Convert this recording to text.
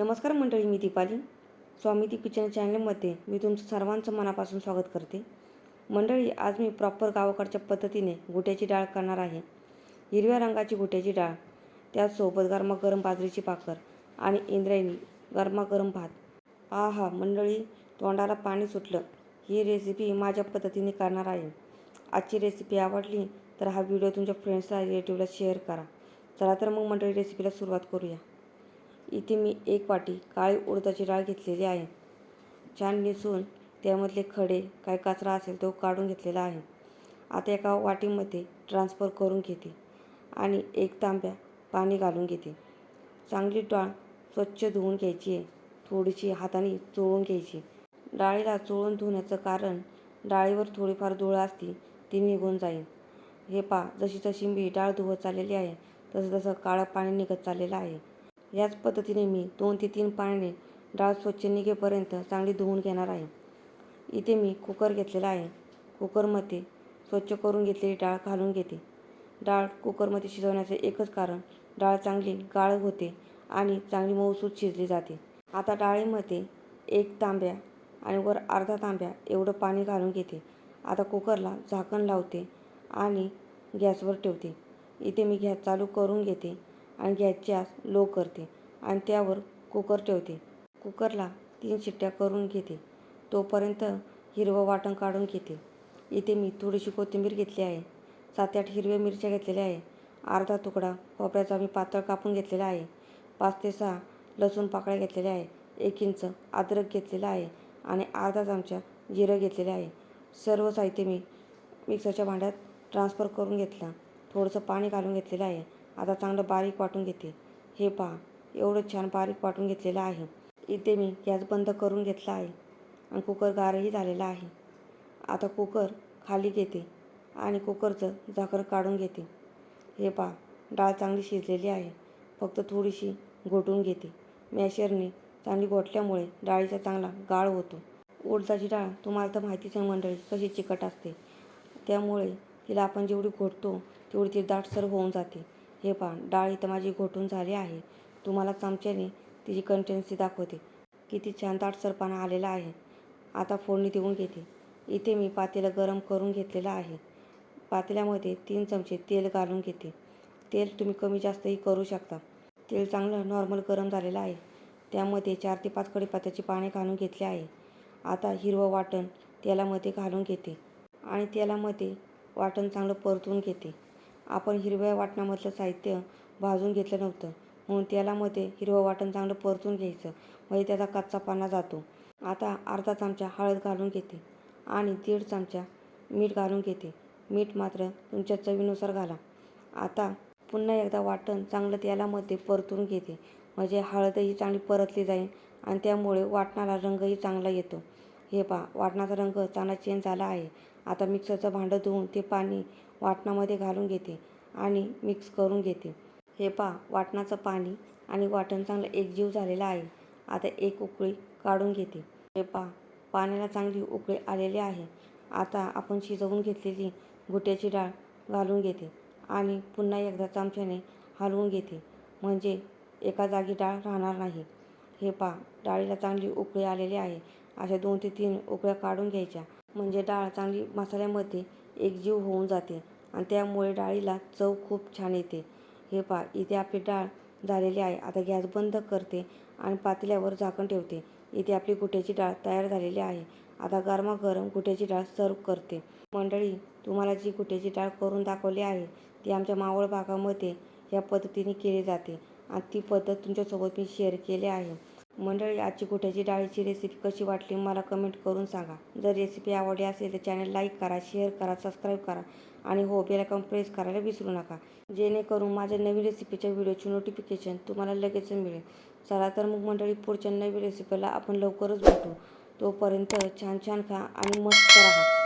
नमस्कार मंडळी मी दीपाली. स्वामी किचन चॅनलमध्ये मी तुमचं सर्वांचं मनापासून स्वागत करते. मंडळी आज मी प्रॉपर गावाकडच्या पद्धतीने गोट्याची डाळ करणार आहे. हिरव्या रंगाची गोट्याची डाळ त्याचसोबत गरमागरम बाजरीची पाकर आणि इंद्रायणी गरमागरम भात. आ हा मंडळी तोंडाला पाणी सुटलं. ही रेसिपी माझ्या पद्धतीने करणार आहे. आजची रेसिपी आवडली तर हा व्हिडिओ तुमच्या फ्रेंड्सला रिलेटिव्हला शेअर करा. चला तर मग मंडळी रेसिपीला सुरुवात करूया. इथे मी एक वाटी काळी उडदाची डाळ घेतलेली आहे. छान निसून त्यामधले खडे काय कचरा असेल तो काढून घेतलेला आहे. आता एका वाटीमध्ये ट्रान्सफर करून घेते आणि एक तांब्या पाणी घालून घेते. चांगली डाळ स्वच्छ धुवून घ्यायची आहे. थोडीशी हाताने चोळून घ्यायची. डाळीला चोळून धुण्याचं कारण डाळीवर थोडीफार धूळ असती ती निघून जाईल. हे पा जशी जशी मी डाळ धुवत चाललेली आहे तसं तसं काळं पाणी निघत चाललेलं आहे. याच पद्धतीने मी दोन ते तीन पाण्याने डाळ स्वच्छ निघेपर्यंत चांगली धुवून घेणार आहे. इथे मी कुकर घेतलेला आहे. कुकरमध्ये स्वच्छ करून घेतलेली डाळ घालून घेते. डाळ कुकरमध्ये शिजवण्याचं एकच कारण डाळ चांगली गाळ होते आणि चांगली मऊसूत शिजली जाते. आता डाळीमध्ये एक तांब्या आणि वर अर्धा तांब्या एवढं पाणी घालून घेते. आता कुकरला झाकण लावते आणि गॅसवर ठेवते. इथे मी गॅस चालू करून घेते. आणि गॅसची आस लो करते आणि त्यावर कुकर ठेवते. कुकरला तीन शिट्ट्या करून घेते. तोपर्यंत हिरवं वाटण काढून घेते. इथे मी थोडीशी कोथिंबीर घेतली आहे. सात आठ हिरव्या मिरच्या घेतलेल्या आहे. अर्धा तुकडा खोबऱ्याचा मी पातळ कापून घेतलेला आहे. पाच ते सहा लसूण पाकळ्या घेतलेल्या आहे. एक इंच अद्रक घेतलेला आहे आणि अर्धा चमचा जिरं घेतलेलं आहे. सर्व साहित्य मी मिक्सरच्या भांड्यात ट्रान्सफर करून घेतला. थोडंसं पाणी घालून घेतलेलं आहे. आता चांगलं बारीक वाटून घेते. हे पहा एवढं छान बारीक वाटून घेतलेलं आहे. इथे मी गॅस बंद करून घेतला आहे आणि कुकर गारही झालेला आहे. आता कुकर खाली घेते आणि कुकरचं झाकण काढून घेते. हे पहा डाळ चांगली शिजलेली आहे. फक्त थोडीशी घोटून घेते. मॅशरने चांगली घोटल्यामुळे डाळीचा चांगला गाळ होतो. उडदाची डाळ तुम्हाला तर माहितीच आहे मंडळी कशी चिकट असते. त्यामुळे तिला आपण जेवढी घोटतो तेवढी ती दाटसर होऊन जाते. हे पहा डाळ इथं माझी घोटून झाली आहे. तुम्हाला चमच्याने तिची कंटेन्सी दाखवते. किती छान ताटसरपणा आलेला आहे. आता फोडणी देऊन घेते. इथे मी पातेलं गरम करून घेतलेलं आहे. पातेल्यामध्ये तीन चमचे तेल घालून घेते. तेल तुम्ही कमी जास्तही करू शकता. तेल चांगलं नॉर्मल गरम झालेलं आहे. त्यामध्ये चार ते पाच कढीपत्त्याची पाने घालून घेतले आहे. आता हिरवं वाटण तेलामध्ये घालून घेते. आणि तेलामध्ये वाटण चांगलं परतून घेते. आपण हिरव्या वाटणामधलं साहित्य भाजून घेतलं नव्हतं. म्हणून तेलामध्ये हिरवं वाटण चांगलं परतून घ्यायचं. म्हणजे त्याचा कच्चा पाना जातो. आता अर्धा चमचा हळद घालून घेते. आणि दीड चमचा मीठ घालून घेते. मीठ मात्र तुमच्या चवीनुसार घाला. आता पुन्हा एकदा वाटण चांगलं तेलामध्ये परतून घेते. म्हणजे हळदही चांगली परतली जाईल आणि त्यामुळे वाटणाला रंगही चांगला येतो. हे पहा वाटणाचा रंग चांगला चेंज झाला आहे. आता मिक्सरचं भांडं धुवून ते पाणी वाटणामध्ये घालून घेते आणि मिक्स करून घेते. हे पहा वाटणाचं पाणी आणि वाटण चांगलं एकजीव झालेलं आहे. आता एक उकळी काढून घेते. हे पहा पाण्याला चांगली उकळी आलेली आहे. आता आपण शिजवून घेतलेली गुट्याची डाळ घालून घेते आणि पुन्हा एकदा चमच्याने हलवून घेते. म्हणजे एका जागी डाळ राहणार नाही. हे पहा डाळीला चांगली उकळी आलेली आहे. अशा दोन ते तीन उकळ्या काढून घ्यायच्या. म्हणजे डाळ चांगली मसाल्यामध्ये एकजीव होऊन जाते आणि त्यामुळे डाळीला चव खूप छान येते. हे पहा इथे आपली डाळ झालेली आहे. आता गॅस बंद करते आणि पातेल्यावर झाकण ठेवते. इथे आपली गुट्याची डाळ तयार झालेली आहे. आता गरमागरम गुट्याची डाळ सर्व करते. मंडळी तुम्हाला जी गुट्याची डाळ करून दाखवली आहे ती आमच्या मावळ भागामध्ये या पद्धतीने केली जाते. आणि ती पद्धत तुमच्यासोबत मी शेअर केली आहे. मंडळी आजची कुठ्याची डाळीची रेसिपी कशी वाटली मला कमेंट करून सांगा. जर रेसिपी आवडली असेल तर चॅनल लाईक करा शेअर करा सबस्क्राईब करा आणि हो बेल प्रेस करायला विसरू नका. जेणेकरून माझ्या नवीन रेसिपीच्या व्हिडिओची नोटिफिकेशन तुम्हाला लगेच मिळेल. चला तर मग मंडळी पुढच्या नवीन रेसिपीला आपण लवकरच भेटू. तोपर्यंत छान छान खा आणि मस्त राहा.